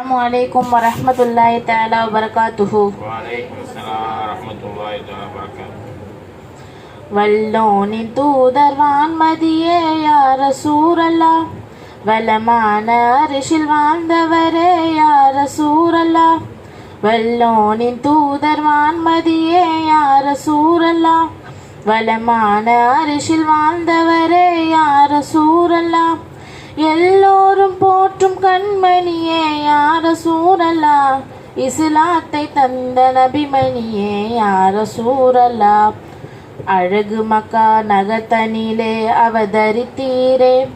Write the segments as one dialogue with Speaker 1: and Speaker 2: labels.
Speaker 1: السلام عليكم ورحمة الله تعالى وبركاته
Speaker 2: وعليكم السلام ورحمة الله تعالى وبركاته
Speaker 1: வல்லோனின் தூதர் வான்மதியே யார சூரல்லா வளமான அரிசில் வாழ்ந்தவரே யார சூரல்லா வல்லோனின் தூதர் வான்மதியே யார சூரல்லா வளமான அரிசில் வாழ்ந்தவரே யார சூரல்லா எல்லோரும் போற்றும் கண்மணியே யார சூரலா இஸ்லாத்தை தந்த நபிமணியே யார சூரலா அழகு மக்கா நகத்தனிலே அவதரித்தீரே.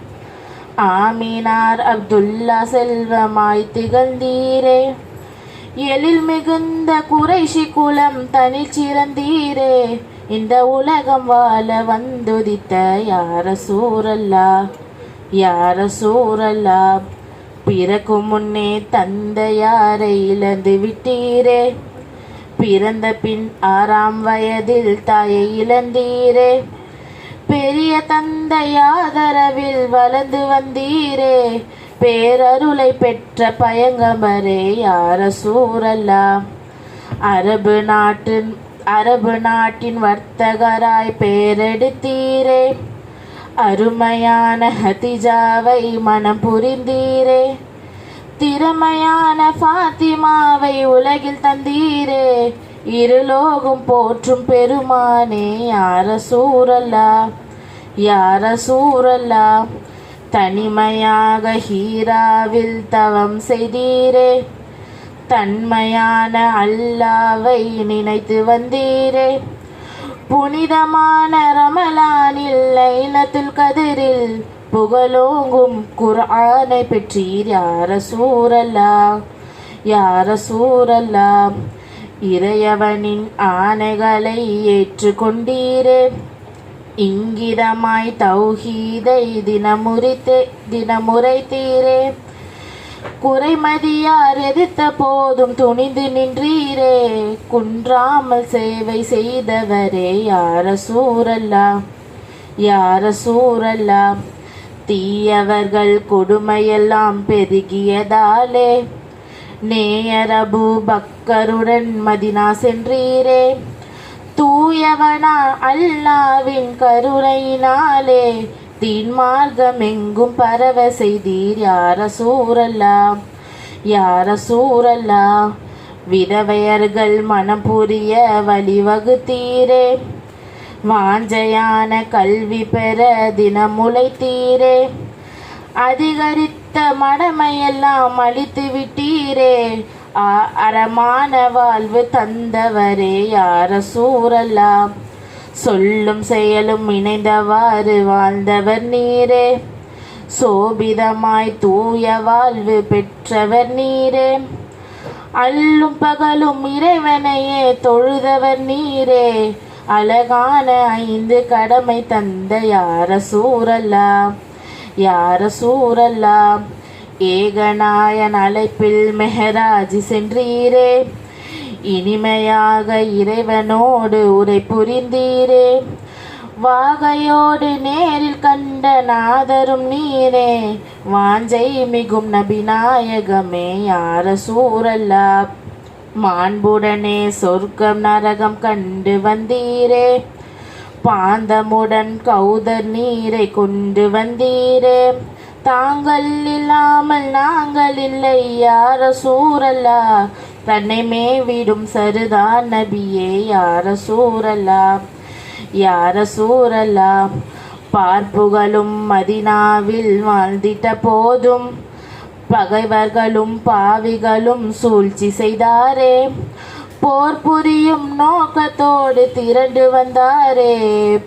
Speaker 1: ஆமீனார் அப்துல்லா செல்வமாய் திகழ்ந்தீரே. எழில் மிகுந்த குறைஷி குலம் தனி சிறந்தீரே. இந்த உலகம் வாழ வந்துதித்த யார சூரல்லா யார சூரல்லா பிறக்கும் முன்னே தந்தையாரை இழந்து விட்டீரே. பிறந்த பின் ஆறாம் வயதில் தாயை இழந்தீரே. பெரிய தந்தையாதரவில் வளர்ந்து வந்தீரே. பேரருளை பெற்ற பயங்கமரே யார சூரல்லா அரபு நாட்டின் அரபு நாட்டின் வர்த்தகராய் பேரெடுத்தீரே. அருமையான ஹதிஜாவை மனம் புரிந்தீரே. திறமையான ஃபாத்திமாவை உலகில் தந்தீரே. இருலோகம் போற்றும் பெருமானே யார சூரல்லா யார சூரல்லா தனிமையாக ஹீராவில் தவம் செய்தீரே. தன்மையான அல்லாவை நினைத்து வந்தீரே. புனிதமான ரமலானில் லைலத்துல் கதிரில் புகழோங்கும் குர்ஆனை பெற்றீர் யார சூரல்லா யார சூரல்லா இறையவனின் ஆணைகளை ஏற்றுக்கொண்டீரே. இங்கிதமாய் தௌஹீதை தினமுறித்தே தினமுறைத்தீரே. குறைமதியார் எதிர்த்த போதும் துணிந்து நின்றீரே குன்றாமல் சேவை செய்தவரே யார சூரல்லா யார சூரல்லா தீயவர்கள் கொடுமையெல்லாம் பெருகியதாலே நேயரபு பக்கருடன் மதினா சென்றீரே தூயவனா அல்லாவின் கருணையினாலே தீன்மார்க்கம் எங்கும் பரவ செய்தீர் யார சூரல்லா யார சூரல்லா விதவையர்கள் மனம் புரிய வழிவகுத்தீரே. வாஞ்சையான கல்வி பெற தினமுளைத்தீரே அதிகரித்த மடமையெல்லாம் அழித்து விட்டீரே. அறமான வாழ்வு தந்தவரே யார சூரல்லாம் சொல்லும் செயலும் இணைந்தவாறு வாழ்ந்தவர் நீரே. சோபிதமாய் தூய வாழ்வு பெற்றவர் நீரே. அல்லும் பகலும் இறைவனையே தொழுதவர் நீரே. அழகான ஐந்து கடமை தந்த யார சூரல்லா யார சூரல்லா ஏகநாயன் அழைப்பில் மெஹராஜி சென்றீரே. இனிமையாக இறைவனோடு உரை புரிந்தீரே. வாகையோடு நேரில் கண்ட நாதரும் நீரே. வாஞ்சை மிகும் நபிநாயகமே யார சூரல்லா மாண்புடனே சொர்க்கம் நரகம் கண்டு வந்தீரே. பாந்தமுடன் கௌதர் நீரை கொண்டு வந்தீரே. தாங்கள் இல்லாமல் நாங்கள் இல்லை யார சூரல்லா தன்னை மேவிடும் சருதான் நபியே யார சூரலாம் யார சூரலாம் பார்ப்புகளும் மதினாவில் வாழ்ந்திட்ட போதும். பகைவர்களும் பாவிகளும் சூழ்ச்சி செய்தாரே. போர் புரியும் நோக்கத்தோடு திரண்டு வந்தாரே.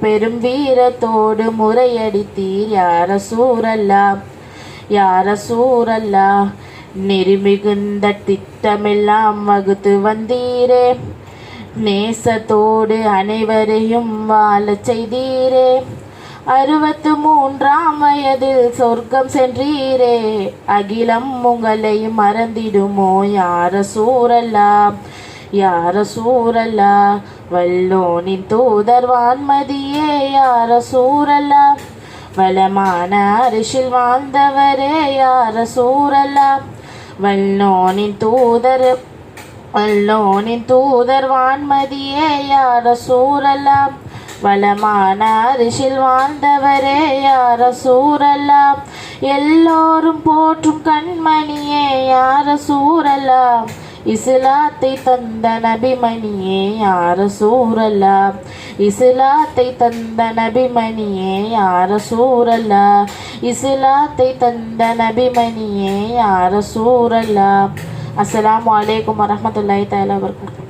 Speaker 1: பெரும் வீரத்தோடு முறையடித்தீர் யார சூரல்லா யார சூரல்லா நெறிமிகுந்த திட்டமெல்லாம் வகுத்து வந்தீரே. நேசத்தோடு அனைவரையும் வாழச் செய்தீரே. அறுபத்து மூன்றாம் வயதில் சொர்க்கம் சென்றீரே. அகிலம் உங்களை மறந்திடுமோ? யார சூரல்லா யார சூரல்லா வல்லோனின் தூதர் வான்மதியே யார சூரல்லா வளமான அரிசில் வாழ்ந்தவரே யார சூரல்லா வல்லோனின் தூதர் வல்லோனின் தூதர் வான்மதியே யார சூரலாம் வளமான அரிசில் வாழ்ந்தவரே யார சூரலாம் எல்லோரும் போற்றும் கண்மணியே யார சூரலாம் இஸ்லாத்தை தந்த நபிமணியே யார சூரல்லா? இஸ்லாத்தை தந்த நபிமணியே யார சூரல்லா? இஸ்லாத்தை தந்த நபிமணியே யார சூரல்லா? அஸ்லாம் அலைக்கும் வரமத்துல்லாய் தஆலா வபரகாத்துஹு